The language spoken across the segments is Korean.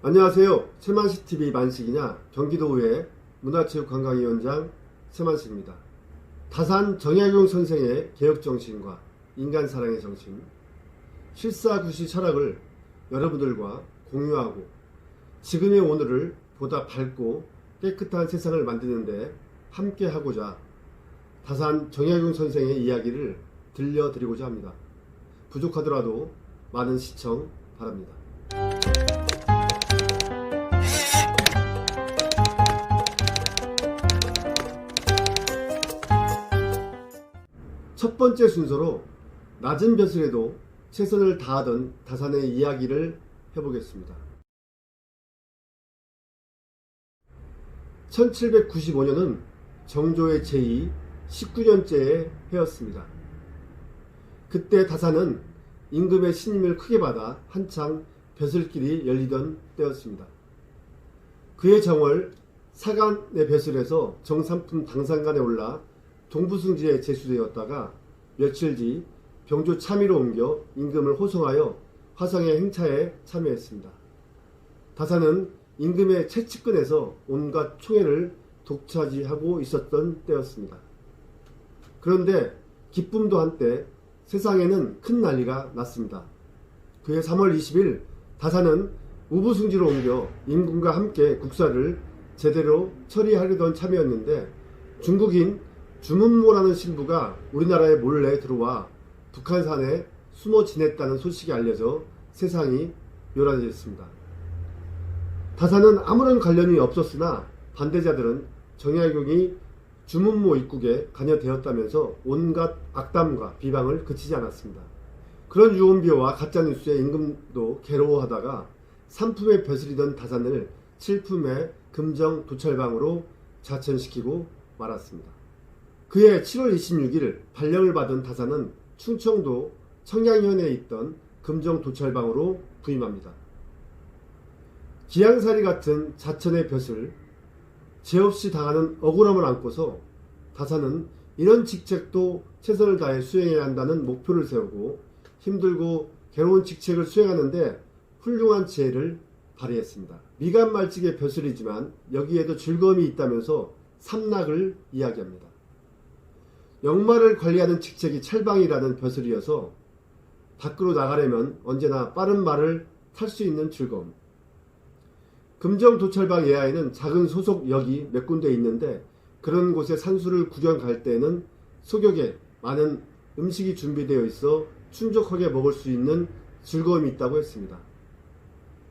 안녕하세요. 세만시TV 만식이냐 경기도의회 문화체육관광위원장 세만식입니다. 다산 정약용 선생의 개혁정신과 인간사랑의 정신, 실사구시 철학을 여러분들과 공유하고 지금의 오늘을 보다 밝고 깨끗한 세상을 만드는데 함께 하고자 다산 정약용 선생의 이야기를 들려드리고자 합니다. 부족하더라도 많은 시청 바랍니다. 첫 번째 순서로 낮은 벼슬에도 최선을 다하던 다산의 이야기를 해보겠습니다. 1795년은 정조의 제2 19년째의 해였습니다. 그때 다산은 임금의 신임을 크게 받아 한창 벼슬길이 열리던 때였습니다. 그의 정월 사간의 벼슬에서 정삼품 당상간에 올라 동부승지에 제수되었다가 며칠 뒤 병조 참의로 옮겨 임금을 호송하여 화성의 행차에 참여했습니다. 다사는 임금의 채측근에서 온갖 총애를 독차지하고 있었던 때였습니다. 그런데 기쁨도 한때 세상에는 큰 난리가 났습니다. 그해 3월 20일 다사는 우부승지로 옮겨 임금과 함께 국사를 제대로 처리하려던 참이었는데 중국인 주문모라는 신부가 우리나라에 몰래 들어와 북한산에 숨어 지냈다는 소식이 알려져 세상이 요란해졌습니다. 다사는 아무런 관련이 없었으나 반대자들은 정약용이 주문모 입국에 관여되었다면서 온갖 악담과 비방을 그치지 않았습니다. 그런 유언비어와 가짜뉴스에 임금도 괴로워하다가 삼품에 벼슬이던 다산을 칠품의 금정 도찰방으로 자천시키고 말았습니다. 그해 7월 26일 발령을 받은 다산은 충청도 청양현에 있던 금정 도찰방으로 부임합니다. 기양사리 같은 자천의 벼슬, 죄 없이 당하는 억울함을 안고서 다산은 이런 직책도 최선을 다해 수행해야 한다는 목표를 세우고 힘들고 괴로운 직책을 수행하는데 훌륭한 지혜를 발휘했습니다. 미간 말직의 벼슬이지만 여기에도 즐거움이 있다면서 삼락을 이야기합니다. 역마를 관리하는 직책이 찰방이라는 벼슬이어서 밖으로 나가려면 언제나 빠른 말을 탈 수 있는 즐거움. 금정 도찰방 예하에는 작은 소속 역이 몇 군데 있는데 그런 곳에 산수를 구경 갈 때는 소격에 많은 음식이 준비되어 있어 충족하게 먹을 수 있는 즐거움이 있다고 했습니다.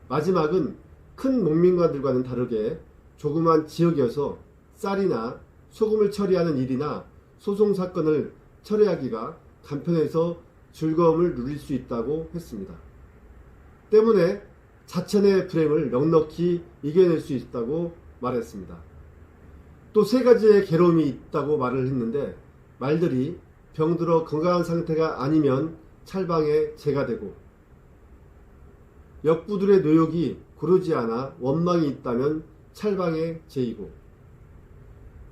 마지막은 큰 농민가들과는 다르게 조그만 지역이어서 쌀이나 소금을 처리하는 일이나 소송 사건을 처리하기가 간편해서 즐거움을 누릴 수 있다고 했습니다. 때문에 자천의 불행을 넉넉히 이겨낼 수 있다고 말했습니다. 또 세 가지의 괴로움이 있다고 말을 했는데 말들이 병들어 건강한 상태가 아니면 찰방에 재가 되고 역부들의 노욕이 고르지 않아 원망이 있다면 찰방에 재이고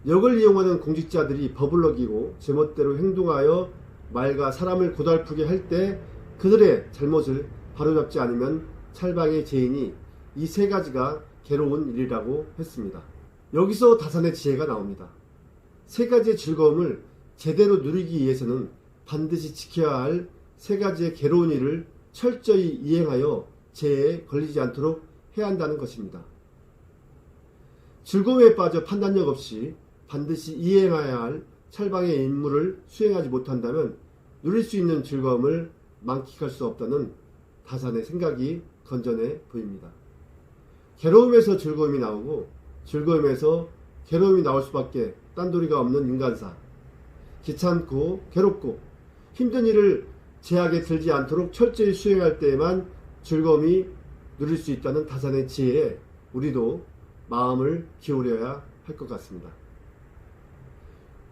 역을 이용하는 공직자들이 법을 어기고 제멋대로 행동하여 말과 사람을 고달프게 할 때 그들의 잘못을 바로잡지 않으면 찰방의 죄인이 이 세 가지가 괴로운 일이라고 했습니다. 여기서 다산의 지혜가 나옵니다. 세 가지의 즐거움을 제대로 누리기 위해서는 반드시 지켜야 할 세 가지의 괴로운 일을 철저히 이행하여 죄에 걸리지 않도록 해야 한다는 것입니다. 즐거움에 빠져 판단력 없이 반드시 이행해야 할 찰방의 임무를 수행하지 못한다면 누릴 수 있는 즐거움을 만끽할 수 없다는 다산의 생각이 건전해 보입니다. 괴로움에서 즐거움이 나오고 즐거움에서 괴로움이 나올 수밖에 딴도리가 없는 인간사. 귀찮고 괴롭고 힘든 일을 제약에 들지 않도록 철저히 수행할 때에만 즐거움이 누릴 수 있다는 다산의 지혜에 우리도 마음을 기울여야 할 것 같습니다.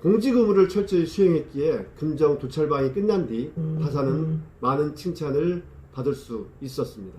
공직 의무를 철저히 수행했기에 금정 도찰방이 끝난 뒤 다산은 많은 칭찬을 받을 수 있었습니다.